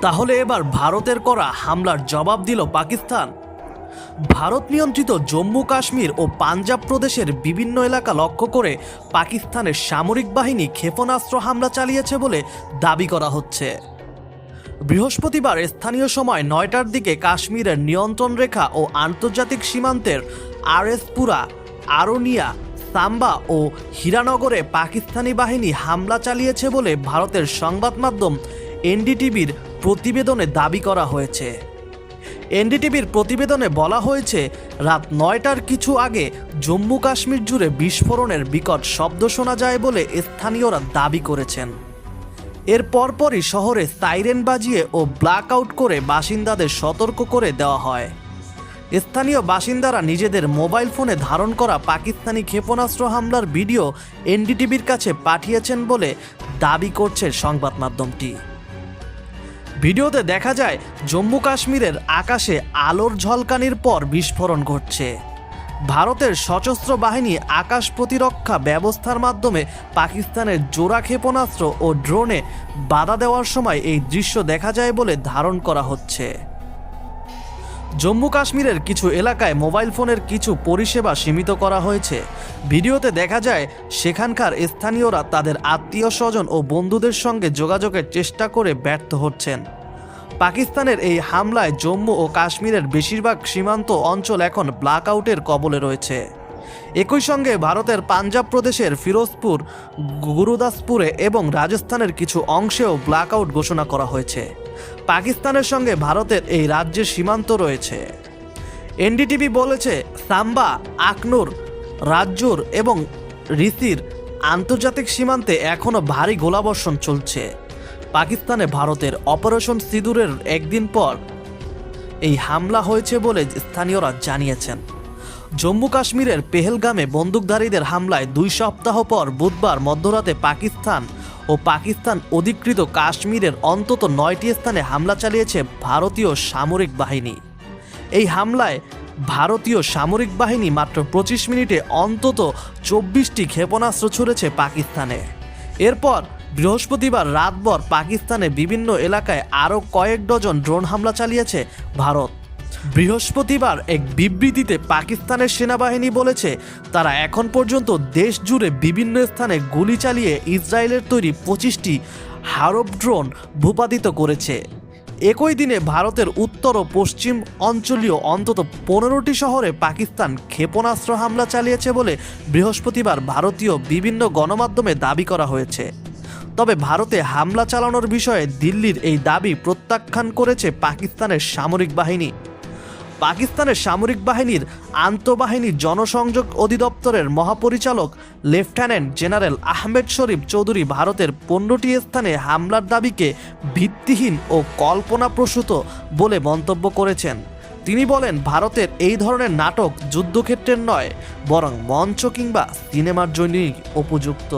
তাহলে এবার ভারতের করা হামলার জবাব দিল পাকিস্তান। ভারত নিয়ন্ত্রিত জম্মু কাশ্মীর ও পাঞ্জাব প্রদেশের বিভিন্ন এলাকা লক্ষ্য করে পাকিস্তানের সামরিক বাহিনী ক্ষেপণাস্ত্র হামলা চালিয়েছে বলে দাবি করা হচ্ছে। বৃহস্পতিবার স্থানীয় সময় নয়টার দিকে কাশ্মীরের নিয়ন্ত্রণ রেখা ও আন্তর্জাতিক সীমান্তের আরএসপুরা আরোনিয়া, সাম্বা ও হীরানগরে পাকিস্তানি বাহিনী হামলা চালিয়েছে বলে ভারতের সংবাদ মাধ্যম এনডিটিভির প্রতিবেদনে দাবি করা হয়েছে। এনডিটিভির প্রতিবেদনে বলা হয়েছে, রাত নয়টার কিছু আগে জম্মু কাশ্মীর জুড়ে বিস্ফোরণের বিকট শব্দ শোনা যায় বলে স্থানীয়রা দাবি করেছেন। এর পরপরই শহরে সাইরেন বাজিয়ে ও ব্ল্যাক আউট করে বাসিন্দাদের সতর্ক করে দেওয়া হয়। স্থানীয় বাসিন্দারা নিজেদের মোবাইল ফোনে ধারণ করা পাকিস্তানি ক্ষেপণাস্ত্র হামলার ভিডিও এনডিটিভির কাছে পাঠিয়েছেন বলে দাবি করছে সংবাদ মাধ্যমটি। ভিডিওতে দেখা যায় জম্মু কাশ্মীরের আকাশে আলোর ঝলকানির পর বিস্ফোরণ ঘটছে। ভারতের সশস্ত্র বাহিনী আকাশ প্রতিরক্ষা ব্যবস্থার মাধ্যমে পাকিস্তানের জোড়া ক্ষেপণাস্ত্র ও ড্রোনে বাধা দেওয়ার সময় এই দৃশ্য দেখা যায় বলে ধারণ করা হচ্ছে। জম্মু কাশ্মীরের কিছু এলাকায় মোবাইল ফোনের কিছু পরিষেবা সীমিত করা হয়েছে। ভিডিওতে দেখা যায়, সেখানকার স্থানীয়রা তাদের আত্মীয় স্বজন ও বন্ধুদের সঙ্গে যোগাযোগের চেষ্টা করে ব্যর্থ হচ্ছেন। পাকিস্তানের এই হামলায় জম্মু ও কাশ্মীরের বেশিরভাগ সীমান্ত অঞ্চল এখন ব্ল্যাকআউটের কবলে রয়েছে। একই সঙ্গে ভারতের পাঞ্জাব প্রদেশের ফিরোজপুর, গুরুদাসপুরে এবং রাজস্থানের কিছু অংশেও ব্ল্যাকআউট ঘোষণা করা হয়েছে। পাকিস্তানের সঙ্গে ভারতের এই রাজ্যের সীমান্ত রয়েছে। এনডিটিভি বলেছে, সাম্বা, আকনুর রাজ্যুর এবং রিসির আন্তর্জাতিক সীমান্তে এখনও ভারী গোলাবর্ষণ চলছে। পাকিস্তানে ভারতের অপারেশন সিঁদুরের একদিন পর এই হামলা হয়েছে বলে স্থানীয়রা জানিয়েছেন। জম্মু কাশ্মীরের পেহেলগামে বন্দুকধারীদের হামলায় দুই সপ্তাহ পর বুধবার মধ্যরাতে পাকিস্তান ও পাকিস্তান অধিকৃত কাশ্মীরের অন্তত নয়টি স্থানে হামলা চালিয়েছে ভারতীয় সামরিক বাহিনী। এই হামলায় ভারতীয় সামরিক বাহিনী মাত্র পঁচিশ মিনিটে অন্তত চব্বিশটি ক্ষেপণাস্ত্র ছুড়েছে পাকিস্তানে। এরপর বৃহস্পতিবার রাতভর পাকিস্তানে বিভিন্ন এলাকায় আরও কয়েক ডজন ড্রোন হামলা চালিয়েছে ভারত। বৃহস্পতিবার এক বিবৃতিতে পাকিস্তানের সেনাবাহিনী বলেছে, তারা এখন পর্যন্ত দেশ জুড়ে বিভিন্ন স্থানে গুলি চালিয়ে ইসরায়েলের তৈরি পঁচিশটি হারব ড্রোন ভূপাতিত করেছে। একই দিনে ভারতের উত্তর ও পশ্চিম অঞ্চলীয় অন্তত পনেরোটি শহরে পাকিস্তান ক্ষেপণাস্ত্র হামলা চালিয়েছে বলে বৃহস্পতিবার ভারতীয় বিভিন্ন গণমাধ্যমে দাবি করা হয়েছে। তবে ভারতে হামলা চালানোর বিষয়ে দিল্লির এই দাবি প্রত্যাখ্যান করেছে পাকিস্তানের সামরিক বাহিনী। পাকিস্তানের সামরিক বাহিনীর আন্তঃবাহিনী জনসংযোগ অধিদপ্তরের মহাপরিচালক লেফটেন্যান্ট জেনারেল আহমেদ শরীফ চৌধুরী ভারতের পনেরোটি স্থানে হামলার দাবিকে ভিত্তিহীন ও কল্পনাপ্রসূত বলে মন্তব্য করেছেন। তিনি বলেন, ভারতের এই ধরনের নাটক যুদ্ধক্ষেত্রের নয়, বরং মঞ্চ কিংবা সিনেমার জন্যই উপযুক্ত।